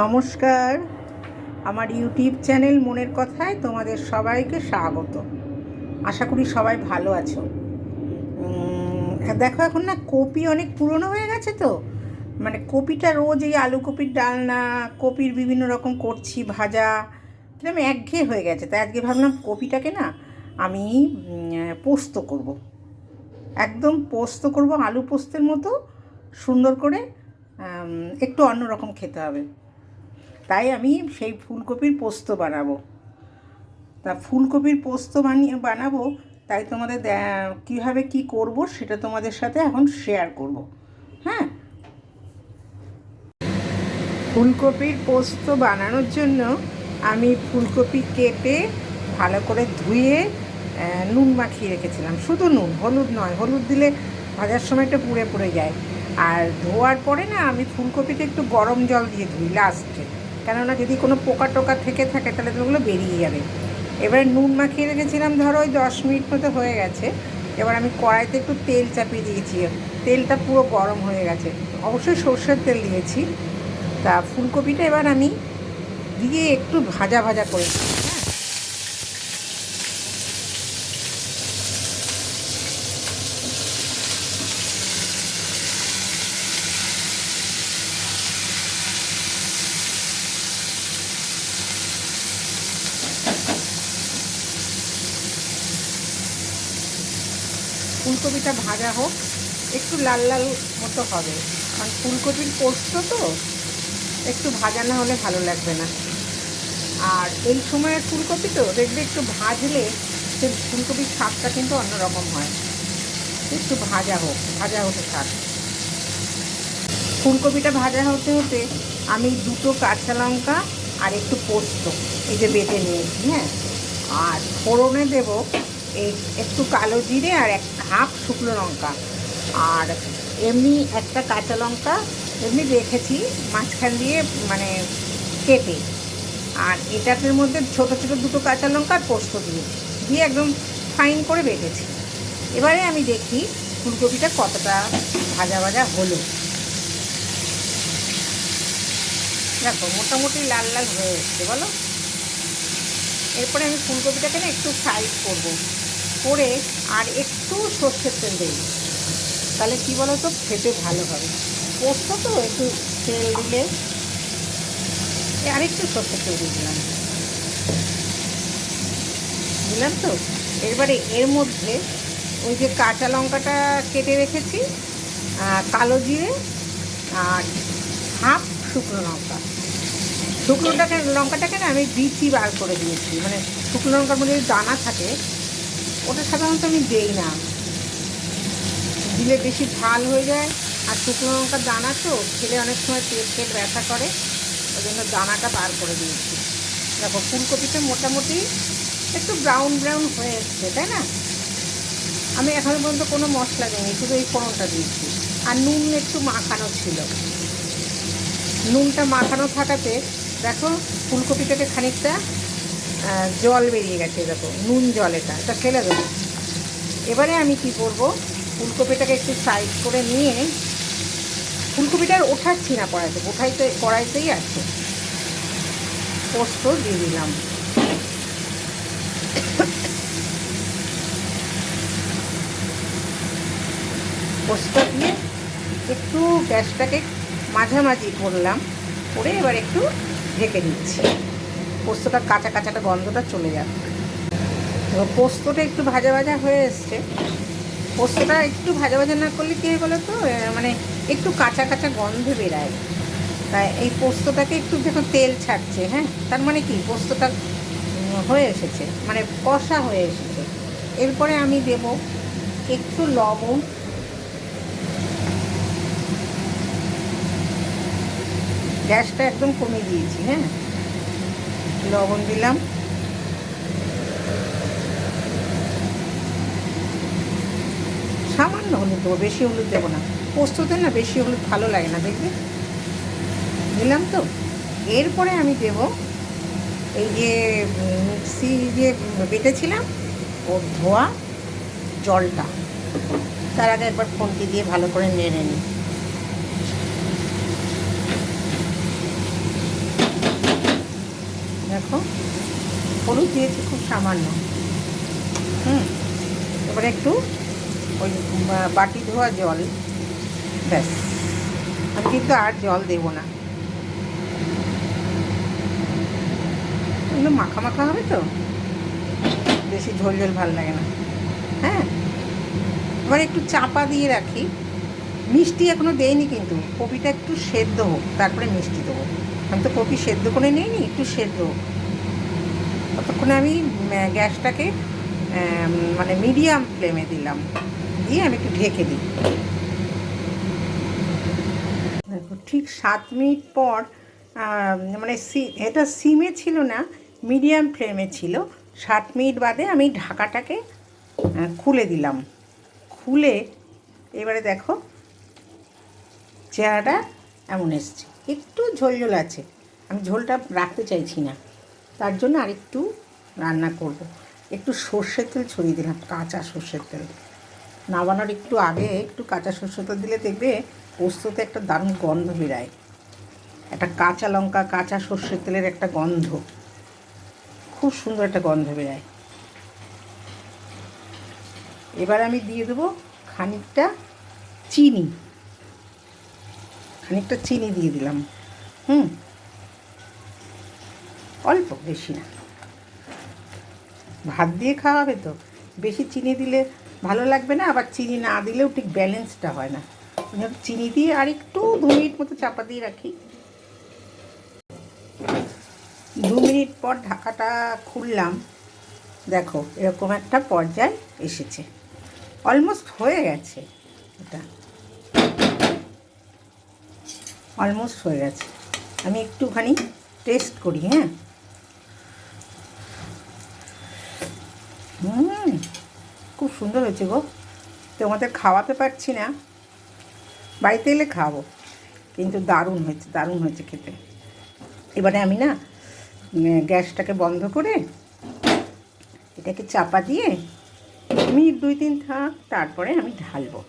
নমস্কার। আমার YouTube channel মনের কথায় তোমাদের সবাইকে স্বাগত। আশা করি সবাই ভালো আছো। দেখো এখন না কপি অনেক পুরনো হয়ে গেছে তো। মানে কপিটা রোজ এই আলু কপির ডালনা, কপির বিভিন্ন রকম করছি ভাজা কীরকম একঘেয়ে হয়ে গেছে। তাই আজকে ভাবলাম কপিটাকে না আমি পোস্ত করব। একদম পোস্ত করব, আলু পোস্তের মতো সুন্দর করে একটু অন্যরকম খেতে হবে। তাই আমি সেই ফুলকপির পোস্ত বানাবো। তা ফুলকপির পোস্ত বানিয়ে বানাবো, তাই তোমাদের কীভাবে কি করব সেটা তোমাদের সাথে এখন শেয়ার করব। হ্যাঁ? ফুলকপির পোস্ত বানানোর জন্য আমি ফুলকপি কেটে ভালো করে ধুয়ে নুন মাখিয়ে রেখেছিলাম। শুধু নুন, হলুদ নয়, হলুদ দিলে ভাজার সময় একটু পুড়ে পুড়ে যায়। আর ধোয়ার পরে না আমি ফুলকপিটা একটু গরম জল দিয়ে ধুই লাস্টে কেননা যদি কোনো পোকা টোকা থেকে থাকে, তাহলে তো ওগুলো বেরিয়ে যাবে। এবারে নুন মাখিয়ে রেখেছিলাম, ধরো ওই দশ মিনিট মতো হয়ে গেছে। এবার আমি কড়াইতে একটু তেল চাপিয়ে দিয়েছি। তেলটা পুরো গরম হয়ে গেছে। অবশ্যই সর্ষের তেল দিয়েছি। তা ফুলকপিটা এবার আমি দিয়ে একটু ভাজা ভাজা করে ফুলকপিটা ভাজা হোক, একটু লাল লাল মতো হবে। কারণ ফুলকপির পোস্ত তো, একটু ভাজা না হলে ভালো লাগবে না। আর এই সময়ের ফুলকপি তো, দেখবে একটু ভাজলে সে ফুলকপির স্বাদটা কিন্তু অন্যরকম হয়। একটু ভাজা হোক, ভাজা হতে থাক। ফুলকপিটা ভাজা হতে হতে আমি দুটো কাঁচা লঙ্কা আর একটু পোস্ত, এই যে বেটে নিয়েছি হ্যাঁ? আর ফোড়নে দেব একটু কালো জিরে আর এক হাফ শুকনো লঙ্কা। আর এমনি একটা কাঁচা লঙ্কা এমনি রেখেছি মাঝখান দিয়ে মানে কেটে। আর এটার মধ্যে ছোট ছোট দুটো কাঁচা লঙ্কা আর পোস্ত দিয়ে দিয়ে একদম ফাইন করে বেটেছি। এবারে আমি দেখি ফুলকপিটা কতটা ভাজা ভাজা হলো। দেখো, মোটামুটি লাল লাল হয়ে এসছে, বলো। এরপরে আমি ফুলকপিটাকে না একটু ফ্রাই করব। করে আর একটু সর্ষের তেল দেব তাহলে কি বলো তো খেতে ভালো হবে। পোস্ত তো একটু তেল দিলে আরেকটু সর্ষের তেল দিয়ে দিলাম। দিলাম তো? এবারে এর মধ্যে ওই যে কাঁচা লঙ্কাটা কেটে রেখেছি কালো জিরে আর হাফ শুকনো লঙ্কা। শুকনোটাকে, লঙ্কাটাকে না আমি বিচি বার করে দিয়েছি। মানে শুকনো লঙ্কার মধ্যে দানা থাকে ওটা সাধারণত আমি দেই না। দিলে বেশি ঝাল হয়ে যায়, আর শুকনো লঙ্কার দানা তো খেলে অনেক সময় পেট পেট ব্যথা করে ওই জন্য দানাটা বার করে দিয়েছি। দেখো, ফুলকপিতে মোটামুটি একটু ব্রাউন ব্রাউন হয়ে এসছে, তাই না? আমি এখনও পর্যন্ত কোনো মশলা দিইনি, শুধু এই ফোড়নটা দিয়েছি। আর নুন একটু মাখানো ছিল। নুনটা মাখানো থাকাতে দেখো, ফুলকপিটাকে খানিকটা জল বেরিয়ে গেছে দেখো, নুন জল এটা এটা ফেলে দেবো। এবারে আমি কি করব, ফুলকপিটাকে একটু সাইড করে নিয়ে ফুলকপিটা ওঠাচ্ছি না কড়াইতে ওঠাইতে কড়াইতেই আছে। পোস্ত দিয়ে দিলাম। পোস্ত দিয়ে একটু গ্যাসটাকে মাঝামাঝি করলাম, করে এবার একটু ঢেকে দিচ্ছি। পোস্তটা কাঁচা কাঁচাটা গন্ধটা চলে যাবে এবার পোস্তটা একটু ভাজা ভাজা হয়ে এসছে। পোস্তটা একটু ভাজা ভাজা না করলে কী হয় বলো তো? মানে একটু কাঁচা কাঁচা গন্ধ বেরায়। তাই এই পোস্তটাকে একটু যখন তেল ছাড়ছে হ্যাঁ তার মানে কি? পোস্তটা হয়ে এসেছে মানে কষা হয়ে এসেছে। এরপরে আমি দেব একটু লবণ। গ্যাসটা একদম কমে দিয়েছি হ্যাঁ। লবণ দিলাম। সামান্য হলুদ দেবো, বেশি হলুদ দেবো না। পোস্ততে না বেশি হলুদ ভালো লাগে না, দেখবে? দিলাম তো। এরপরে আমি দেব এই যে মিক্সি যে বেটেছিলাম, ওর ধোয়া জলটা। তার আগে একবার ফোনটি দিয়ে ভালো করে নেড়ে নিই। দেখো, হলুদ দিয়েছি খুব সামান্য। হুম, এবারে একটু ওই বাটি ধোয়া জল, ব্যাস। আমি কিন্তু আর জল দেবো না। মাখা মাখা হবে তো? বেশি ঝোল ঝোল ভালো লাগে না। হ্যাঁ এবার একটু চাপা দিয়ে রাখি। মিষ্টি এখনও দেয়নি কিন্তু, কপিটা একটু সেদ্ধ হোক, তারপরে মিষ্টি দেবো। আমি তো কপি সেদ্ধ করে নিইনি, একটু সেদ্ধ। ততক্ষণে আমি গ্যাসটাকে মানে মিডিয়াম ফ্লেমে দিলাম। দিয়ে আমি একটু ঢেকে দিই। দেখো, ঠিক সাত মিনিট পর মানে সি, এটা সিমে ছিল না, মিডিয়াম ফ্লেমে ছিল। সাত মিনিট বাদে আমি ঢাকাটাকে খুলে দিলাম। খুলে, এবারে দেখো, চেহারাটা এমন এসছে। একটু ঝোল ঝোল আছে। আমি ঝোলটা রাখতে চাইছি না। তার জন্য আরেকটু রান্না করব। একটু সর্ষের তেল ছড়িয়ে দিলাম, কাঁচা সর্ষের তেল। নামানোর একটু আগে একটু কাঁচা সর্ষের তেল দিলে দেখবে পোস্ততে একটা দারুণ গন্ধ বেরায়। একটা কাঁচা লঙ্কা, কাঁচা সর্ষের তেলের একটা গন্ধ। খুব সুন্দর একটা গন্ধ বেরায়। এবার আমি দিয়ে দেবো খানিকটা চিনি। খানিকটা চিনি দিয়ে দিলাম। হুম? অল্প, বেশি না। ভাত দিয়ে খাওয়া হবে তো? বেশি চিনি দিলে ভালো লাগবে না, আবার চিনি না দিলেও ঠিক ব্যালেন্সটা হয় না। চিনি দিয়ে আর একটু দু মিনিট মতো চাপা দিয়ে রাখি। দু মিনিট পর ঢাকাটা খুললাম। দেখো, এরকম একটা পর্যায় এসেছে। অলমোস্ট হয়ে গেছে এটা। অলমোস্ট হয়ে গেছে। আমি একটুখানি টেস্ট করি হ্যাঁ? হুম, খুব সুন্দর হয়েছে গো। তোমাদের খাওয়াতে পারছি না। বাড়িতে এলে খাওয়াবো কিন্তু দারুণ হয়েছে দারুণ হয়েছে খেতে। এবারে আমি না গ্যাসটাকে বন্ধ করে এটাকে চাপা দিয়ে, মিনিট দুই তিন থাক, তারপরে আমি ঢালবো।